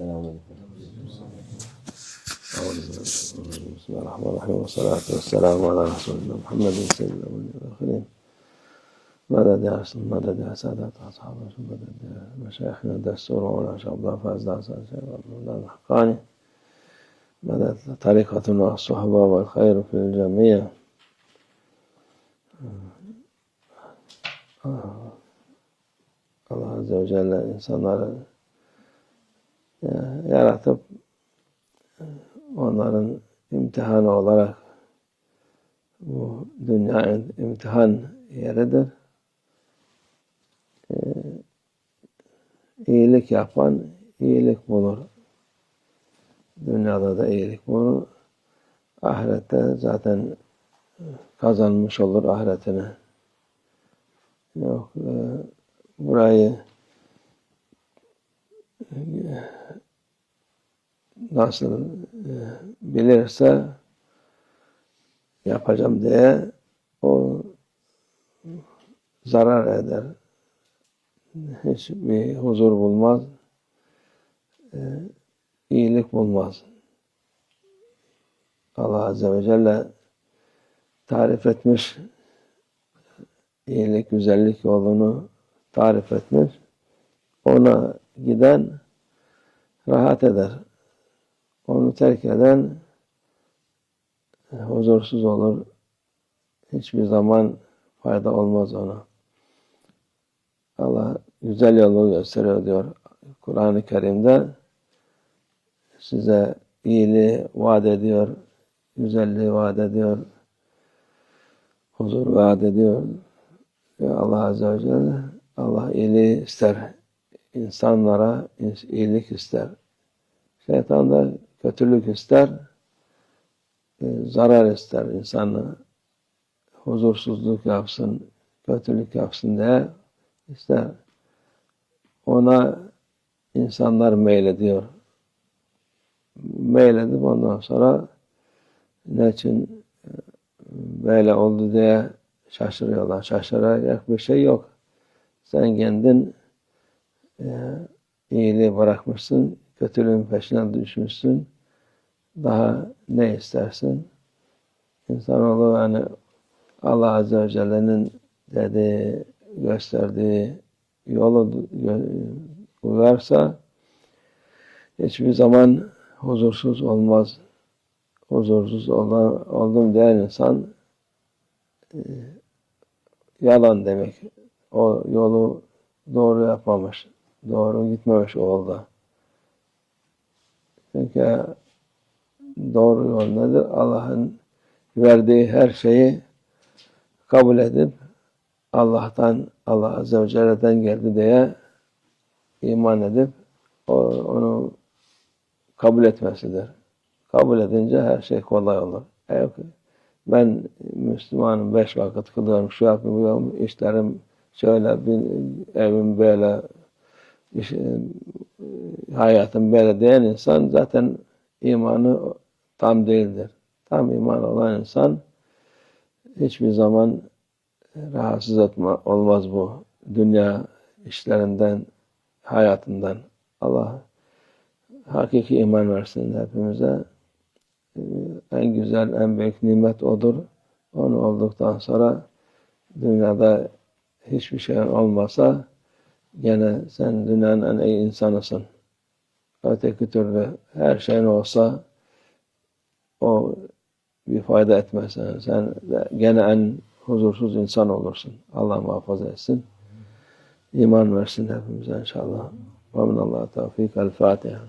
السلام عليكم. بسم الله الرحمن الرحيم والصلاة والسلام على رسول الله محمد سيد الأولين والآخرين. ماذا دعا ماذا دعا سادات أصحابه ماذا دعا مشايخنا؟ دعا السورة ولا شاء الله فاز دعا سادات الحقاني؟ ماذا طريقة الصحبة والخير في الجميع؟ آه. الله عز وجل إنسان على yaratıp onların imtihanı olarak bu dünya imtihan yeridir. Ee, iyilik yapan iyilik bulur. Dünyada da iyilik bulur. Ahirette zaten kazanmış olur ahiretini. Yok, e, burayı e, nasıl e, bilirse yapacağım diye o zarar eder. Hiçbir huzur bulmaz. E, iyilik bulmaz. Allah Azze ve Celle tarif etmiş iyilik, güzellik yolunu tarif etmiş. Ona giden rahat eder. Onu terk eden huzursuz olur. Hiçbir zaman fayda olmaz ona. Allah güzel yolu gösteriyor diyor Kur'an-ı Kerim'de. Size iyiliği vaat ediyor, güzelliği vaat ediyor, huzur vaat ediyor. Ve Allah Azze ve Celle Allah iyiliği ister. insanlara iyilik ister. Şeytan da kötülük ister, e, zarar ister insanı. Huzursuzluk yapsın, kötülük yapsın diye ister. Ona insanlar meylediyor. Meyledip ondan sonra ne için e, böyle oldu diye şaşırıyorlar. Şaşıracak bir şey yok. Sen kendin e, iyiliği bırakmışsın, kötülüğün peşine düşmüşsün. Daha ne istersin? İnsanoğlu yani Allah Azze ve Celle'nin dediği, gösterdiği yolu uyarsa hiçbir zaman huzursuz olmaz. Huzursuz olan, oldum diyen insan e, yalan demek. O yolu doğru yapmamış. Doğru gitmemiş o yolda. Çünkü doğru yol nedir? Allah'ın verdiği her şeyi kabul edip Allah'tan, Allah Azze ve Celle'den geldi diye iman edip onu kabul etmesidir. Kabul edince her şey kolay olur. Eğer ben Müslümanım, beş vakit kılıyorum, şu yapıyorum, işlerim şöyle, evim böyle, iş, hayatım böyle diyen insan zaten imanı tam değildir. Tam iman olan insan hiçbir zaman rahatsız etme, olmaz bu dünya işlerinden, hayatından. Allah hakiki iman versin hepimize. En güzel, en büyük nimet odur. Onu olduktan sonra dünyada hiçbir şeyin olmasa gene sen dünyanın en iyi insanısın. Öteki türlü her şeyin olsa o bir fayda etmez. Yani sen gene en huzursuz insan olursun. Allah muhafaza etsin. İman versin hepimize inşallah. Ve minallah tevfik. El Fatiha.